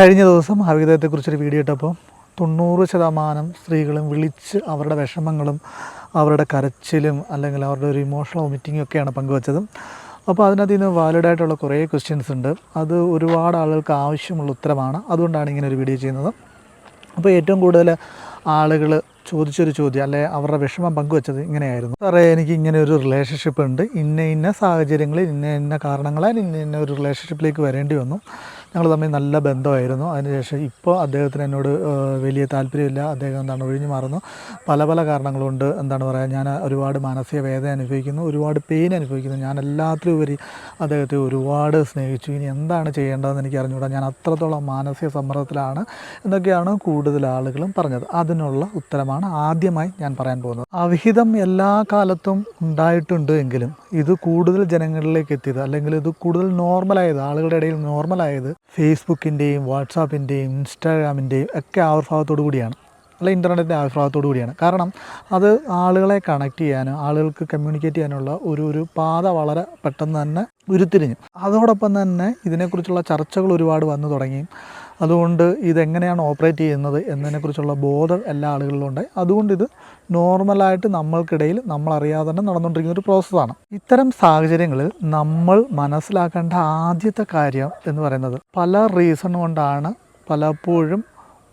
കഴിഞ്ഞ ദിവസം ആയുർവേദത്തെക്കുറിച്ചൊരു വീഡിയോ ഇട്ടപ്പോൾ തൊണ്ണൂറ് ശതമാനം സ്ത്രീകളും വിളിച്ച് അവരുടെ വിഷമങ്ങളും അവരുടെ കരച്ചിലും അല്ലെങ്കിൽ അവരുടെ ഒരു ഇമോഷണൽ വൊമിറ്റിങ്ങും ഒക്കെയാണ് പങ്കുവച്ചത്. അപ്പോൾ അതിനകത്ത് നിന്ന് വാലിഡായിട്ടുള്ള കുറേ ക്വസ്റ്റ്യൻസ് ഉണ്ട്. അത് ഒരുപാട് ആളുകൾക്ക് ആവശ്യമുള്ള ഉത്തരമാണ്. അതുകൊണ്ടാണ് ഇങ്ങനെ ഒരു വീഡിയോ ചെയ്യുന്നത്. അപ്പോൾ ഏറ്റവും കൂടുതൽ ആളുകൾ ചോദിച്ചൊരു ചോദ്യം അല്ലെ അവരുടെ വിഷമം പങ്കുവച്ചത് ഇങ്ങനെയായിരുന്നു. സാറേ എനിക്ക് ഇങ്ങനെ ഒരു റിലേഷൻഷിപ്പ് ഉണ്ട്. ഇന്ന ഇന്ന സാഹചര്യങ്ങളിൽ ഇന്ന ഇന്ന കാരണങ്ങളാൽ ഇന്ന ഇന്ന ഒരു റിലേഷൻഷിപ്പിലേക്ക് വരേണ്ടി വന്നു. ഞങ്ങൾ തമ്മിൽ നല്ല ബന്ധമായിരുന്നു. അതിനുശേഷം ഇപ്പോൾ അദ്ദേഹത്തിന് എന്നോട് വലിയ താല്പര്യമില്ല. അദ്ദേഹം എന്താണ് ഒഴിഞ്ഞു മാറുന്നു. പല പല കാരണങ്ങളുണ്ട്. എന്താണ് പറയുക ഞാൻ ഒരുപാട് മാനസിക വേദന അനുഭവിക്കുന്നു ഒരുപാട് പെയിൻ അനുഭവിക്കുന്നു. ഞാൻ എല്ലാത്തിലും ഉപരി അദ്ദേഹത്തെ ഒരുപാട് സ്നേഹിച്ചു. ഇനി എന്താണ് ചെയ്യേണ്ടതെന്ന് എനിക്ക് അറിഞ്ഞുകൂടാ. ഞാൻ അത്രത്തോളം മാനസിക സമ്മർദ്ദത്തിലാണ് എന്നൊക്കെയാണ് കൂടുതൽ ആളുകളും പറഞ്ഞത്. അതിനുള്ള ഉത്തരമാണ് ആദ്യമായി ഞാൻ പറയാൻ പോകുന്നത്. അവിഹിതം എല്ലാ കാലത്തും ഉണ്ടായിട്ടുണ്ട് എങ്കിലും ഇത് കൂടുതൽ ജനങ്ങളിലേക്ക് എത്തിയത് അല്ലെങ്കിൽ ഇത് കൂടുതൽ നോർമലായത് ആളുകളുടെ ഇടയിൽ നോർമലായത് ഫേസ്ബുക്കിന്റെയും വാട്സാപ്പിന്റെയും ഇൻസ്റ്റാഗ്രാമിന്റെയും ഒക്കെ ആവിർഭാവത്തോടു കൂടിയാണ്. അല്ല ഇന്റർനെറ്റിന്റെ ആവിർഭാവത്തോടു കൂടിയാണ്. കാരണം അത് ആളുകളെ കണക്ട് ചെയ്യാനും ആളുകൾക്ക് കമ്മ്യൂണിക്കേറ്റ് ചെയ്യാനുള്ള ഒരു ഒരു പാത വളരെ പെട്ടെന്ന് തന്നെ ഉരുത്തിരിഞ്ഞു. അതോടൊപ്പം തന്നെ ഇതിനെക്കുറിച്ചുള്ള ചർച്ചകൾ ഒരുപാട് വന്നു തുടങ്ങി. അതുകൊണ്ട് ഇതെങ്ങനെയാണ് ഓപ്പറേറ്റ് ചെയ്യുന്നത് എന്നതിനെക്കുറിച്ചുള്ള ബോധം എല്ലാ ആളുകളിലും ഉണ്ട് അതുകൊണ്ട് ഇത് നോർമലായിട്ട് നമ്മൾക്കിടയിൽ നമ്മളറിയാതെ തന്നെ നടന്നുകൊണ്ടിരിക്കുന്ന ഒരു പ്രോസസ്സാണ്. ഇത്തരം സാഹചര്യങ്ങളിൽ നമ്മൾ മനസ്സിലാക്കേണ്ട ആദ്യത്തെ കാര്യം എന്ന് പറയുന്നത് പല റീസൺ കൊണ്ടാണ് പലപ്പോഴും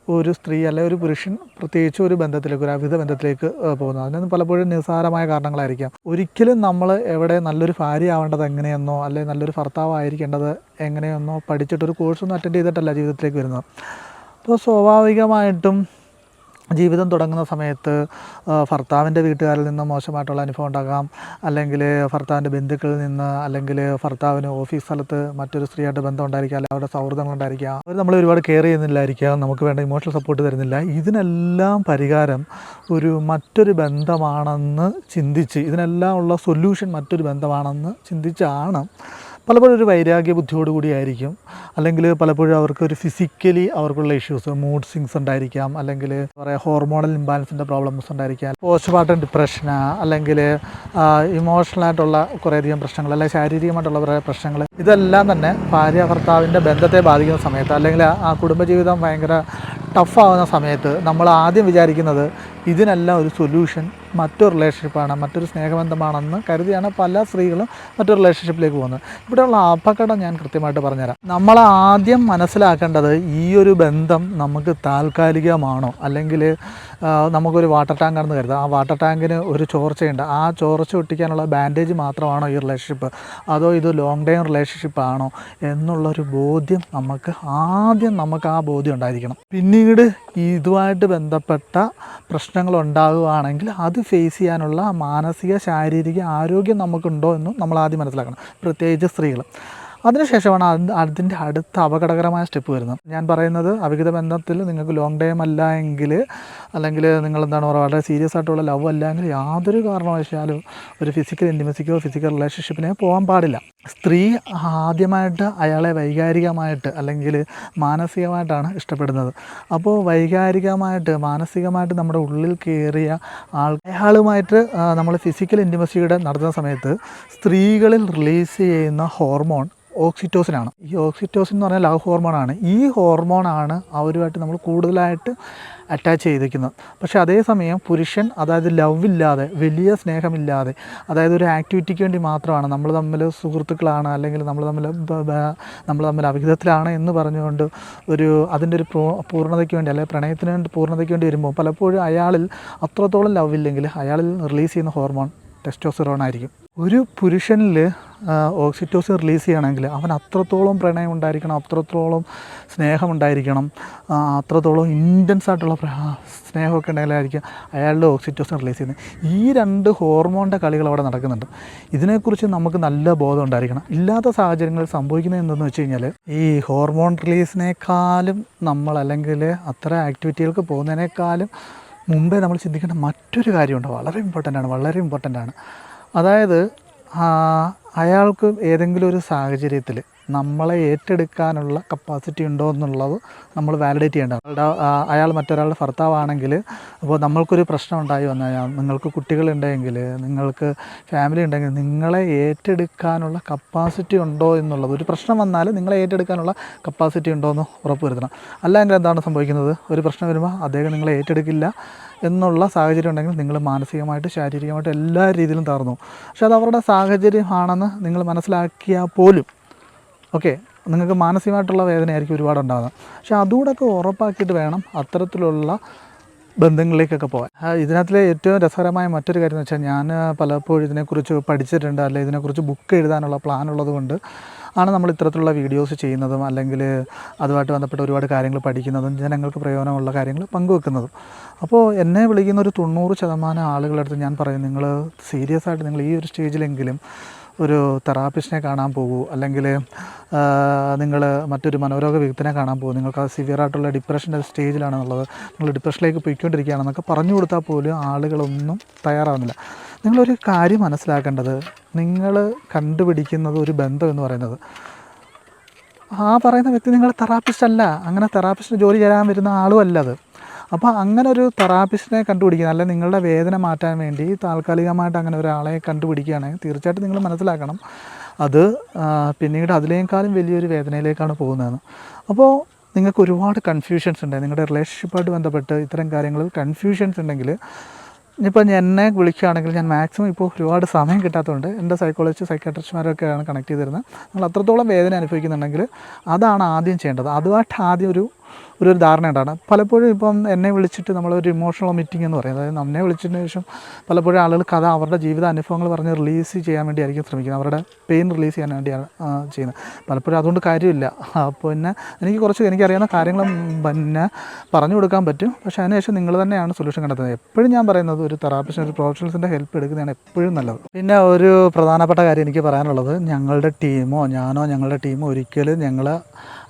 ഒരു സ്ത്രീ അല്ലെ ഒരു പുരുഷൻ പ്രത്യേകിച്ച് ഒരു ബന്ധത്തിലേക്ക് ഒരു അവിധ ബന്ധത്തിലേക്ക് പോകുന്നത്. അതിനൊന്നും പലപ്പോഴും നിസ്സാരമായ കാരണങ്ങളായിരിക്കാം. ഒരിക്കലും നമ്മൾ എവിടെ നല്ലൊരു ഭാര്യ ആവേണ്ടത് എങ്ങനെയെന്നോ അല്ലെങ്കിൽ നല്ലൊരു ഭർത്താവ് ആയിരിക്കേണ്ടത് എങ്ങനെയെന്നോ പഠിച്ചിട്ടൊരു കോഴ്സൊന്നും അറ്റൻഡ് ചെയ്തിട്ടല്ല ജീവിതത്തിലേക്ക് വരുന്നത്. അപ്പോൾ സ്വാഭാവികമായിട്ടും ജീവിതം തുടങ്ങുന്ന സമയത്ത് ഭർത്താവിന്റെ വീട്ടുകാരിൽ നിന്ന് മോശമായിട്ടുള്ള അനുഭവം ഉണ്ടാകാം. അല്ലെങ്കിൽ ഭർത്താവിന്റെ ബന്ധുക്കളിൽ നിന്ന് അല്ലെങ്കിൽ ഭർത്താവിന് ഓഫീസ് സ്ഥലത്ത് മറ്റൊരു സ്ത്രീയായിട്ട് ബന്ധം ഉണ്ടായിരിക്കാം അല്ലെങ്കിൽ അവരുടെ സൗഹൃദങ്ങൾ ഉണ്ടായിരിക്കാം. അവർ നമ്മൾ ഒരുപാട് കെയർ ചെയ്യുന്നില്ലായിരിക്കാം നമുക്ക് വേണ്ട ഇമോഷണൽ സപ്പോർട്ട് തരുന്നില്ല. ഇതിനെല്ലാം പരിഹാരം ഒരു മറ്റൊരു ബന്ധമാണെന്ന് ചിന്തിച്ച് ഇതിനെല്ലാം ഉള്ള സൊല്യൂഷൻ മറ്റൊരു ബന്ധമാണെന്ന് ചിന്തിച്ചാണ് പലപ്പോഴും ഒരു വൈരാഗ്യ ബുദ്ധിയോട് കൂടിയായിരിക്കും അല്ലെങ്കിൽ പലപ്പോഴും അവർക്ക് ഒരു ഫിസിക്കലി അവർക്കുള്ള ഇഷ്യൂസ് മൂഡ് സിങ്സ് ഉണ്ടായിരിക്കാം. അല്ലെങ്കിൽ പറയുക ഹോർമോണൽ ഇംബാലൻസിന്റെ പ്രോബ്ലംസ് ഉണ്ടായിരിക്കാം. പോസ്റ്റ് പാർട്ടം ഡിപ്രഷൻ അല്ലെങ്കിൽ ഇമോഷണലായിട്ടുള്ള കുറേയധികം പ്രശ്നങ്ങൾ അല്ലെങ്കിൽ ശാരീരികമായിട്ടുള്ള കുറേ പ്രശ്നങ്ങൾ. ഇതെല്ലാം തന്നെ ഭാര്യ ഭർത്താവിന്റെ ബന്ധത്തെ ബാധിക്കുന്ന സമയത്ത് അല്ലെങ്കിൽ ആ- കുടുംബജീവിതം ഭയങ്കര ടഫാവുന്ന സമയത്ത് നമ്മൾ ആദ്യം വിചാരിക്കുന്നത് ഇതിനെല്ലാം ഒരു സൊല്യൂഷൻ മറ്റൊരു റിലേഷൻഷിപ്പാണ് മറ്റൊരു സ്നേഹബന്ധമാണെന്ന് കരുതിയാണ് പല സ്ത്രീകളും മറ്റൊരു റിലേഷൻഷിപ്പിലേക്ക് പോകുന്നത്. ഇവിടെയുള്ള അപകടം ഞാൻ കൃത്യമായിട്ട് പറഞ്ഞുതരാം. നമ്മൾ ആദ്യം മനസ്സിലാക്കേണ്ടത് ഈ ഒരു ബന്ധം നമുക്ക് താൽക്കാലികമാണോ? അല്ലെങ്കിൽ നമുക്കൊരു വാട്ടർ ടാങ്ക് ടാങ്കാണെന്ന് കരുതാം. ആ വാട്ടർ ടാങ്കിന് ഒരു ചോർച്ചയുണ്ട്. ആ ചോർച്ച ഒട്ടിക്കാനുള്ള ബാൻഡേജ് മാത്രമാണോ ഈ റിലേഷൻഷിപ്പ് അതോ ഇത് ലോങ് ടൈം റിലേഷൻഷിപ്പ് ആണോ എന്നുള്ളൊരു ബോധ്യം നമുക്ക് ആദ്യം നമുക്ക് ആ ബോധ്യം ഉണ്ടായിരിക്കണം. പിന്നീട് ഇതുമായിട്ട് ബന്ധപ്പെട്ട പ്രശ്നങ്ങൾ ഉണ്ടാകുകയാണെങ്കിൽ അത് ഫേസ് ചെയ്യാനുള്ള മാനസിക ശാരീരിക ആരോഗ്യം നമുക്കുണ്ടോ എന്നും നമ്മൾ ആദ്യം മനസ്സിലാക്കണം. പ്രത്യേകിച്ച് സ്ത്രീകൾ. അതിനുശേഷമാണ് അത് അതിന്റെ അടുത്ത അപകടകരമായ സ്റ്റെപ്പ് വരുന്നത്. ഞാൻ പറയുന്നത് അവിഹിത ബന്ധത്തിൽ നിങ്ങൾക്ക് ലോങ് ടൈം അല്ല എങ്കിൽ അല്ലെങ്കിൽ നിങ്ങൾ എന്താണ് പറയുക വളരെ സീരിയസ് ആയിട്ടുള്ള ലവ് അല്ല എങ്കിൽ യാതൊരു കാരണവശാലും ഒരു ഫിസിക്കൽ ഇന്റിമസിക്കോ ഫിസിക്കൽ റിലേഷൻഷിപ്പിനെ പോകാൻ പാടില്ല. സ്ത്രീ ആദ്യമായിട്ട് അയാളെ വൈകാരികമായിട്ട് അല്ലെങ്കിൽ മാനസികമായിട്ടാണ് ഇഷ്ടപ്പെടുന്നത്. അപ്പോൾ വൈകാരികമായിട്ട് മാനസികമായിട്ട് നമ്മുടെ ഉള്ളിൽ കയറിയ ആൾ അയാളുമായിട്ട് നമ്മൾ ഫിസിക്കൽ ഇന്റിമസിയുടെ നടത്തുന്ന സമയത്ത് സ്ത്രീകളിൽ റിലീസ് ചെയ്യുന്ന ഹോർമോൺ ഓക്സിറ്റോസിനാണ് ഈ ഓക്സിറ്റോസിൻ എന്ന് പറഞ്ഞാൽ ലവ് ഹോർമോണാണ് ഈ ഹോർമോണാണ് അവരുമായിട്ട് നമ്മൾ കൂടുതലായിട്ട് അറ്റാച്ച് ചെയ്തിരിക്കുന്നത് പക്ഷേ അതേസമയം പുരുഷൻ അതായത് ലവ് ഇല്ലാതെ വലിയ സ്നേഹമില്ലാതെ അതായത് ഒരു ആക്ടിവിറ്റിക്ക് വേണ്ടി മാത്രമാണ് നമ്മൾ തമ്മിൽ സുഹൃത്തുക്കളാണ് അല്ലെങ്കിൽ നമ്മൾ തമ്മിൽ നമ്മൾ തമ്മിൽ അവിഹിതത്തിലാണ് എന്ന് പറഞ്ഞുകൊണ്ട് ഒരു അതിന്റെ ഒരു പൂർണതയ്ക്ക് വേണ്ടി അല്ലെങ്കിൽ പ്രണയത്തിന് വേണ്ടി പൂർണതയ്ക്ക് വേണ്ടി വരുമ്പോൾ പലപ്പോഴും അയാളിൽ അത്രത്തോളം ലവ് ഇല്ലെങ്കിൽ അയാളിൽ റിലീസ് ചെയ്യുന്ന ഹോർമോൺ ടെസ്റ്റോസിറോൺ ആയിരിക്കും ഒരു പുരുഷനിൽ ഓക്സിറ്റോസിൻ റിലീസ് ചെയ്യണമെങ്കിൽ അവൻ അത്രത്തോളം പ്രണയം ഉണ്ടായിരിക്കണം അത്രത്തോളം സ്നേഹമുണ്ടായിരിക്കണം അത്രത്തോളം ഇന്റൻസ് ആയിട്ടുള്ള സ്നേഹമൊക്കെ ഉണ്ടെങ്കിലായിരിക്കും അയാളുടെ ഓക്സിറ്റോസിൻ റിലീസ് ചെയ്യുന്നത്. ഈ രണ്ട് ഹോർമോണിന്റെ കളികൾ അവിടെ നടക്കുന്നുണ്ട്. ഇതിനെക്കുറിച്ച് നമുക്ക് നല്ല ബോധം ഉണ്ടായിരിക്കണം. ഇല്ലാത്ത സാഹചര്യങ്ങളിൽ സംഭവിക്കുന്നത് എന്തെന്ന് വെച്ച് കഴിഞ്ഞാൽ ഈ ഹോർമോൺ റിലീസിനേക്കാളും നമ്മൾ അല്ലെങ്കിൽ അത്ര ആക്ടിവിറ്റികൾക്ക് പോകുന്നതിനേക്കാളും മുമ്പേ നമ്മൾ ചിന്തിക്കേണ്ട മറ്റൊരു കാര്യമുണ്ട്. വളരെ ഇമ്പോർട്ടന്റ് ആണ് വളരെ ഇമ്പോർട്ടന്റ് ആണ്. അതായത് അയാൾക്ക് ഏതെങ്കിലും ഒരു സാഹചര്യത്തിൽ നമ്മളെ ഏറ്റെടുക്കാനുള്ള കപ്പാസിറ്റി ഉണ്ടോ എന്നുള്ളത് നമ്മൾ വാലിഡേറ്റ് ചെയ്യേണ്ടത് അയാൾ മറ്റൊരാളുടെ ഭർത്താവാണെങ്കിൽ അപ്പോൾ നമ്മൾക്കൊരു പ്രശ്നം ഉണ്ടായി വന്നാൽ നിങ്ങൾക്ക് കുട്ടികളുണ്ടെങ്കിൽ നിങ്ങൾക്ക് ഫാമിലി ഉണ്ടെങ്കിൽ നിങ്ങളെ ഏറ്റെടുക്കാനുള്ള കപ്പാസിറ്റി ഉണ്ടോ എന്നുള്ളത് ഒരു പ്രശ്നം വന്നാൽ നിങ്ങളെ ഏറ്റെടുക്കാനുള്ള കപ്പാസിറ്റി ഉണ്ടോ എന്ന് ഉറപ്പ് വരുത്തണം. അല്ല അല്ലെങ്കിൽ എന്താണ് സംഭവിക്കുന്നത്? ഒരു പ്രശ്നം വരുമ്പോൾ അദ്ദേഹം നിങ്ങളെ ഏറ്റെടുക്കില്ല എന്നുള്ള സാഹചര്യം ഉണ്ടെങ്കിൽ നിങ്ങൾ മാനസികമായിട്ട് ശാരീരികമായിട്ട് എല്ലാ രീതിയിലും തകർന്നു പക്ഷെ അത് അവരുടെ സാഹചര്യമാണെന്ന് നിങ്ങൾ മനസ്സിലാക്കിയാൽ പോലും ഓക്കെ നിങ്ങൾക്ക് മാനസികമായിട്ടുള്ള വേദനയായിരിക്കും ഒരുപാട് ഉണ്ടാകുന്നത് പക്ഷെ അതുകൂടെയൊക്കെ ഉറപ്പാക്കിയിട്ട് വേണം അത്തരത്തിലുള്ള ബന്ധങ്ങളിലേക്കൊക്കെ പോകാൻ. ഇതിനകത്തിലെ ഏറ്റവും രസകരമായ മറ്റൊരു കാര്യം എന്ന് വെച്ചാൽ ഞാൻ പലപ്പോഴും ഇതിനെക്കുറിച്ച് പഠിച്ചിട്ടുണ്ട് അല്ലെങ്കിൽ ഇതിനെക്കുറിച്ച് ബുക്ക് എഴുതാനുള്ള പ്ലാൻ ഉള്ളതുകൊണ്ട് ആണ് നമ്മൾ ഇത്തരത്തിലുള്ള വീഡിയോസ് ചെയ്യുന്നതും അല്ലെങ്കിൽ അതുമായിട്ട് ബന്ധപ്പെട്ട ഒരുപാട് കാര്യങ്ങൾ പഠിക്കുന്നതും ജനങ്ങൾക്ക് പ്രയോജനമുള്ള കാര്യങ്ങൾ പങ്കുവെക്കുന്നതും. അപ്പോൾ എന്നെ വിളിക്കുന്ന ഒരു തൊണ്ണൂറ് ശതമാനം ആളുകളടുത്ത് ഞാൻ പറയും നിങ്ങൾ സീരിയസ് ആയിട്ട് നിങ്ങൾ ഈ ഒരു സ്റ്റേജിലെങ്കിലും ഒരു തെറാപ്പിസ്റ്റിനെ കാണാൻ പോകൂ അല്ലെങ്കിൽ നിങ്ങൾ മറ്റൊരു മനോരോഗ വിദഗ്ധനെ കാണാൻ പോകും. നിങ്ങൾക്ക് ആ സിവിയർ ആയിട്ടുള്ള ഡിപ്രഷന്റെ സ്റ്റേജിലാണെന്നുള്ളത് നിങ്ങൾ ഡിപ്രഷനിലേക്ക് പോയിക്കൊണ്ടിരിക്കുകയാണെന്നൊക്കെ പറഞ്ഞു കൊടുത്താൽ പോലും ആളുകളൊന്നും തയ്യാറാവുന്നില്ല. നിങ്ങളൊരു കാര്യം മനസ്സിലാക്കേണ്ടത് നിങ്ങൾ കണ്ടുപിടിക്കുന്നത് ഒരു ബന്ധം എന്ന് പറയുന്നത് ആ പറയുന്ന വ്യക്തി നിങ്ങൾ തെറാപ്പിസ്റ്റ് അല്ല. അങ്ങനെ തെറാപ്പിസ്റ്റിന് ജോലി ചെയ്യാൻ വരുന്ന ആളും അല്ല അത്. അപ്പോൾ അങ്ങനെ ഒരു തെറാപ്പിസ്റ്റിനെ കണ്ടുപിടിക്കുക അല്ലെങ്കിൽ നിങ്ങളുടെ വേദന മാറ്റാൻ വേണ്ടി താൽക്കാലികമായിട്ട് അങ്ങനെ ഒരാളെ കണ്ടുപിടിക്കുകയാണെങ്കിൽ തീർച്ചയായിട്ടും നിങ്ങൾ മനസ്സിലാക്കണം. അത് പിന്നീട് അതിലേക്കാളും വലിയൊരു വേദനയിലേക്കാണ് പോകുന്നതെന്ന്. അപ്പോൾ നിങ്ങൾക്ക് ഒരുപാട് കൺഫ്യൂഷൻസ് ഉണ്ട്. നിങ്ങളുടെ റിലേഷൻഷിപ്പായിട്ട് ബന്ധപ്പെട്ട് ഇത്തരം കാര്യങ്ങളിൽ കൺഫ്യൂഷൻസ് ഉണ്ടെങ്കിൽ ഞാൻ എന്നെ വിളിക്കുകയാണെങ്കിൽ ഞാൻ മാക്സിമം ഇപ്പോൾ ഒരുപാട് സമയം കിട്ടാത്തതുകൊണ്ട് എന്റെ സൈക്കോളജിസ്റ്റ് സൈക്കാട്രിസ്റ്റുമാരൊക്കെയാണ് കണക്ട് ചെയ്തിരുന്നത്. നിങ്ങൾ അത്രത്തോളം വേദന അനുഭവിക്കുന്നുണ്ടെങ്കിൽ അതാണ് ആദ്യം ചെയ്യേണ്ടത്. അതുമായിട്ട് ആദ്യം ഒരു ഒരു ഒരു ധാരണ ഉണ്ടാണ് പലപ്പോഴും ഇപ്പം എന്നെ വിളിച്ചിട്ട് നമ്മളൊരു ഇമോഷണൽ മീറ്റിംഗ് എന്ന് പറയും. അതായത് നമ്മെ വിളിച്ചതിന് ശേഷം പലപ്പോഴും ആളുകൾ കഥ അവരുടെ ജീവിത അനുഭവങ്ങൾ പറഞ്ഞ് റിലീസ് ചെയ്യാൻ വേണ്ടിയായിരിക്കും ശ്രമിക്കുന്നത്. അവരുടെ പെയിൻ റിലീസ് ചെയ്യാൻ വേണ്ടിയാണ് ചെയ്യുന്നത്. പലപ്പോഴും അതുകൊണ്ട് കാര്യമില്ല. അപ്പോൾ പിന്നെ എനിക്ക് കുറച്ച് എനിക്കറിയാവുന്ന കാര്യങ്ങൾ പിന്നെ പറഞ്ഞു കൊടുക്കാൻ പറ്റും. പക്ഷേ അതിനുശേഷം നിങ്ങൾ തന്നെയാണ് സൊല്യൂഷൻ കണ്ടെത്തുന്നത്. എപ്പോഴും ഞാൻ പറയുന്നത് ഒരു തെറാപ്പിസ്റ്റ് ഒരു പ്രൊഫഷണൽസിന്റെ ഹെൽപ്പ് എടുക്കുന്നതാണ് എപ്പോഴും നല്ലത്. പിന്നെ ഒരു പ്രധാനപ്പെട്ട കാര്യം എനിക്ക് പറയാനുള്ളത്. ഞങ്ങളുടെ ടീമോ ഞാനോ ഞങ്ങളുടെ ടീമോ ഒരിക്കലും ഞങ്ങൾ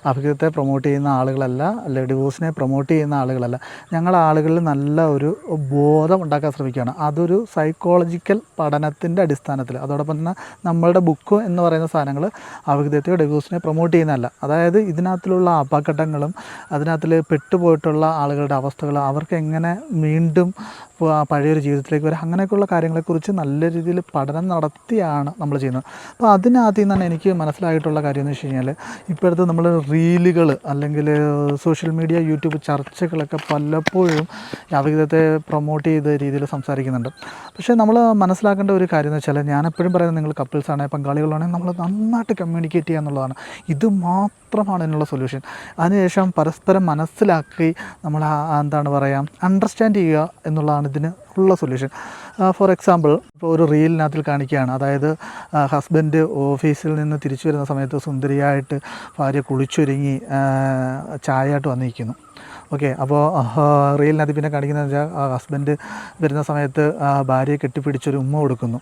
അഭിഹിതത്തെ പ്രൊമോട്ട് ചെയ്യുന്ന ആളുകളല്ല അല്ലെ ഡിവോഴ്സിനെ പ്രൊമോട്ട് ചെയ്യുന്ന ആളുകളല്ല. ഞങ്ങൾ ആളുകളിൽ നല്ല ഒരു ബോധം ഉണ്ടാക്കാൻ ശ്രമിക്കുകയാണ്. അതൊരു സൈക്കോളജിക്കൽ പഠനത്തിന്റെ അടിസ്ഥാനത്തിൽ. അതോടൊപ്പം തന്നെ നമ്മളുടെ ബുക്ക് എന്ന് പറയുന്ന സാധനങ്ങൾ അഭിഹിതത്തെയോ ഡിവോഴ്സിനെ പ്രൊമോട്ട് ചെയ്യുന്നതല്ല. അതായത് ഇതിനകത്തിലുള്ള അപകടങ്ങളും അതിനകത്തിൽ പെട്ടുപോയിട്ടുള്ള ആളുകളുടെ അവസ്ഥകൾ അവർക്ക് എങ്ങനെ വീണ്ടും പഴയൊരു ജീവിതത്തിലേക്ക് വരാം അങ്ങനെയൊക്കെയുള്ള കാര്യങ്ങളെക്കുറിച്ച് നല്ല രീതിയിൽ പഠനം നടത്തിയാണ് നമ്മൾ ചെയ്യുന്നത്. അപ്പോൾ അതിനകത്ത് തന്നെ എനിക്ക് മനസ്സിലായിട്ടുള്ള കാര്യം എന്ന് വെച്ച് കഴിഞ്ഞാൽ ഇപ്പോഴത്തെ നമ്മൾ റീലുകൾ അല്ലെങ്കിൽ സോഷ്യൽ മീഡിയ യൂട്യൂബ് ചർച്ചകളൊക്കെ പലപ്പോഴും അവിഹിതത്തെ പ്രൊമോട്ട് ചെയ്ത രീതിയിൽ സംസാരിക്കുന്നുണ്ട്. പക്ഷേ നമ്മൾ മനസ്സിലാക്കേണ്ട ഒരു കാര്യം എന്ന് വെച്ചാൽ ഞാൻ എപ്പോഴും പറയുന്നത് നിങ്ങൾ കപ്പിൾസാണെങ്കിൽ പങ്കാളികളാണെങ്കിൽ നമ്മൾ നന്നായിട്ട് കമ്മ്യൂണിക്കേറ്റ് ചെയ്യുക എന്നുള്ളതാണ്. ഇത് മാത്രമാണ് ഇതിനുള്ള സൊല്യൂഷൻ അതിനുശേഷം പരസ്പരം മനസ്സിലാക്കി നമ്മൾ എന്താണ് പറയുക അണ്ടർസ്റ്റാൻഡ് ചെയ്യുക എന്നുള്ളതാണ് ഇതിന് ഉള്ള സൊല്യൂഷൻ ഫോർ എക്സാമ്പിൾ ഇപ്പോൾ ഒരു റീലിനകത്ത് കാണിക്കുകയാണ്. അതായത് ഹസ്ബൻഡ് ഓഫീസിൽ നിന്ന് തിരിച്ചു വരുന്ന സമയത്ത് സുന്ദരിയായിട്ട് ഭാര്യ കുളിച്ചൊരുങ്ങി ചായയായിട്ട് വന്നിരിക്കുന്നു. ഓക്കെ അപ്പോൾ റീലിനകത്ത് പിന്നെ കാണിക്കുന്നത് വെച്ചാൽ ഹസ്ബൻഡ് വരുന്ന സമയത്ത് ഭാര്യയെ കെട്ടിപ്പിടിച്ചൊരു ഉമ്മ കൊടുക്കുന്നു.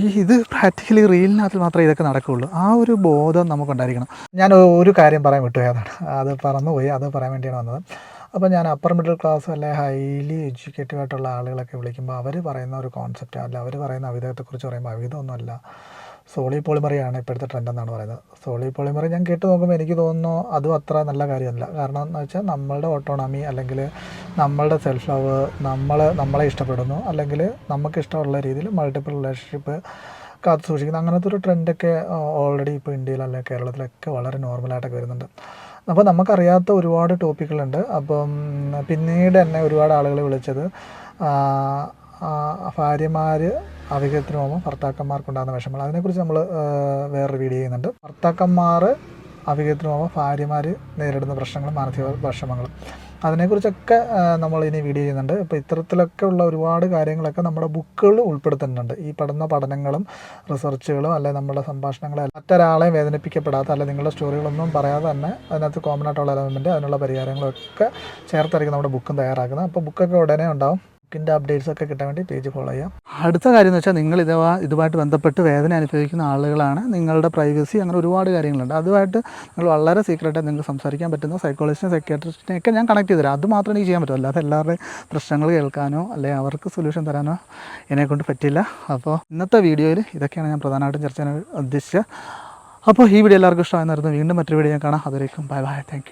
ഈ ഇത് പ്രാക്ടിക്കലി റീലിനകത്ത് മാത്രമേ ഇതൊക്കെ നടക്കുകയുള്ളൂ. ആ ഒരു ബോധം നമുക്കുണ്ടായിരിക്കണം. ഞാൻ ഒരു കാര്യം പറയാൻ വിട്ടുപോയതാണ് അത് പറന്നുപോയി. അത് പറയാൻ വേണ്ടിയാണ് വന്നത്. അപ്പോൾ ഞാൻ അപ്പർ മിഡിൽ ക്ലാസ് അല്ലെ ഹൈലി എഡ്യൂക്കേറ്റീവ് ആയിട്ടുള്ള ആളുകളൊക്കെ വിളിക്കുമ്പോൾ അവർ പറയുന്ന ഒരു കോൺസെപ്റ്റ് അല്ല അവർ പറയുന്ന അവിധത്തെക്കുറിച്ച് പറയുമ്പോൾ അവിധമൊന്നുമല്ല സോളി പോളിമറിയാണ് ഇപ്പോഴത്തെ ട്രെൻഡ് എന്നാണ് പറയുന്നത്. സോളി പോളിമറി ഞാൻ കേട്ട് നോക്കുമ്പോൾ എനിക്ക് തോന്നുന്നു അതും അത്ര നല്ല കാര്യമല്ല. കാരണം എന്ന് വെച്ചാൽ നമ്മളുടെ ഓട്ടോണമി അല്ലെങ്കിൽ നമ്മളുടെ സെൽഫ് ലവ് നമ്മൾ നമ്മളെ ഇഷ്ടപ്പെടുന്നു. അല്ലെങ്കിൽ നമുക്ക് ഇഷ്ടമുള്ള രീതിയിൽ മൾട്ടിപ്പിൾ റിലേഷൻഷിപ്പ് കാത്തു സൂക്ഷിക്കുന്നു അങ്ങനത്തെ ഒരു ട്രെൻഡൊക്കെ ഓൾറെഡി ഇപ്പോൾ ഇന്ത്യയിൽ അല്ലെങ്കിൽ കേരളത്തിലൊക്കെ വളരെ നോർമലായിട്ടൊക്കെ വരുന്നുണ്ട്. അപ്പോൾ നമുക്കറിയാത്ത ഒരുപാട് ടോപ്പിക്കുകളുണ്ട്. അപ്പം പിന്നീട് എന്നെ ഒരുപാട് ആളുകൾ വിളിച്ചത് ഭാര്യമാർ അവിഹിതത്തിന് പോകുമ്പോൾ ഭർത്താക്കന്മാർക്കുണ്ടാകുന്ന വിഷമങ്ങൾ. അതിനെക്കുറിച്ച് നമ്മൾ വേറൊരു വീഡിയോ ചെയ്യുന്നുണ്ട്. ഭർത്താക്കന്മാർ അവിഹിതത്തിന് പോകുമ്പോൾ ഭാര്യമാർ നേരിടുന്ന പ്രശ്നങ്ങളും മാനസിക വിഷമങ്ങളും. അതിനെക്കുറിച്ചൊക്കെ നമ്മൾ ഇനി വീഡിയോ ചെയ്യുന്നുണ്ട്. അപ്പോൾ ഇത്തരത്തിലൊക്കെ ഉള്ള ഒരുപാട് കാര്യങ്ങളൊക്കെ നമ്മുടെ ബുക്കുകളിൽ ഉൾപ്പെടുത്തുന്നുണ്ട്. ഈ പഠന പഠനങ്ങളും റിസർച്ചുകളും അല്ലെങ്കിൽ നമ്മുടെ സംഭാഷണങ്ങളും മറ്റൊരാളെ വേദനിപ്പിക്കപ്പെടാത്ത അല്ലെങ്കിൽ നിങ്ങളുടെ സ്റ്റോറികളൊന്നും പറയാതെ തന്നെ അതിനകത്ത് കോമൺ ആയിട്ടുള്ള എലമെന്റ് അതിനുള്ള പരിഹാരങ്ങളൊക്കെ ചേർത്തായിരിക്കും നമ്മുടെ ബുക്കും തയ്യാറാക്കുന്നത്. അപ്പോൾ ബുക്കൊക്കെ ഉടനെ ഉണ്ടാവും. ബുക്കിന്റെ അപ്ഡേറ്റ്സ് ഒക്കെ കിട്ടാൻ വേണ്ടി പേജ് ഫോളോ ചെയ്യാം. അടുത്ത കാര്യം എന്ന് വെച്ചാൽ നിങ്ങൾ ഇതുവാ ഇതുമായിട്ട് ബന്ധപ്പെട്ട് വേദന അനുഭവിക്കുന്ന ആളുകളാണ്. നിങ്ങളുടെ പ്രൈവസി അങ്ങനെ ഒരുപാട് കാര്യങ്ങളുണ്ട്. അതുമായിട്ട് നിങ്ങൾ വളരെ സീക്രട്ടായി നിങ്ങൾക്ക് സംസാരിക്കാൻ പറ്റുന്ന സൈക്കോളജിസ്റ്റിനെ സൈക്കാട്രിസ്റ്റിനെ ഒക്കെ ഞാൻ കണക്ട് ചെയ്തുതരാം അത് മാത്രമേ എനിക്ക് ചെയ്യാൻ പറ്റൂ. അല്ലാതെ എല്ലാവരുടെയും പ്രശ്നങ്ങൾ കേൾക്കാനോ അല്ലെങ്കിൽ അവർക്ക് സൊല്യൂഷൻ തരാനോ എന്നെക്കൊണ്ട് പറ്റില്ല. അപ്പോൾ ഇന്നത്തെ വീഡിയോയിൽ ഇതൊക്കെയാണ് ഞാൻ പ്രധാനമായിട്ടും ചർച്ച ചെയ്യാൻ ഉദ്ദേശിച്ചത്. അപ്പോൾ ഈ വീഡിയോ എല്ലാവർക്കും ഇഷ്ടമായിരുന്നു വീണ്ടും മറ്റൊരു വീഡിയോ ഞാൻ കാണാം. അതിലേക്കും ബൈ ബൈ താങ്ക്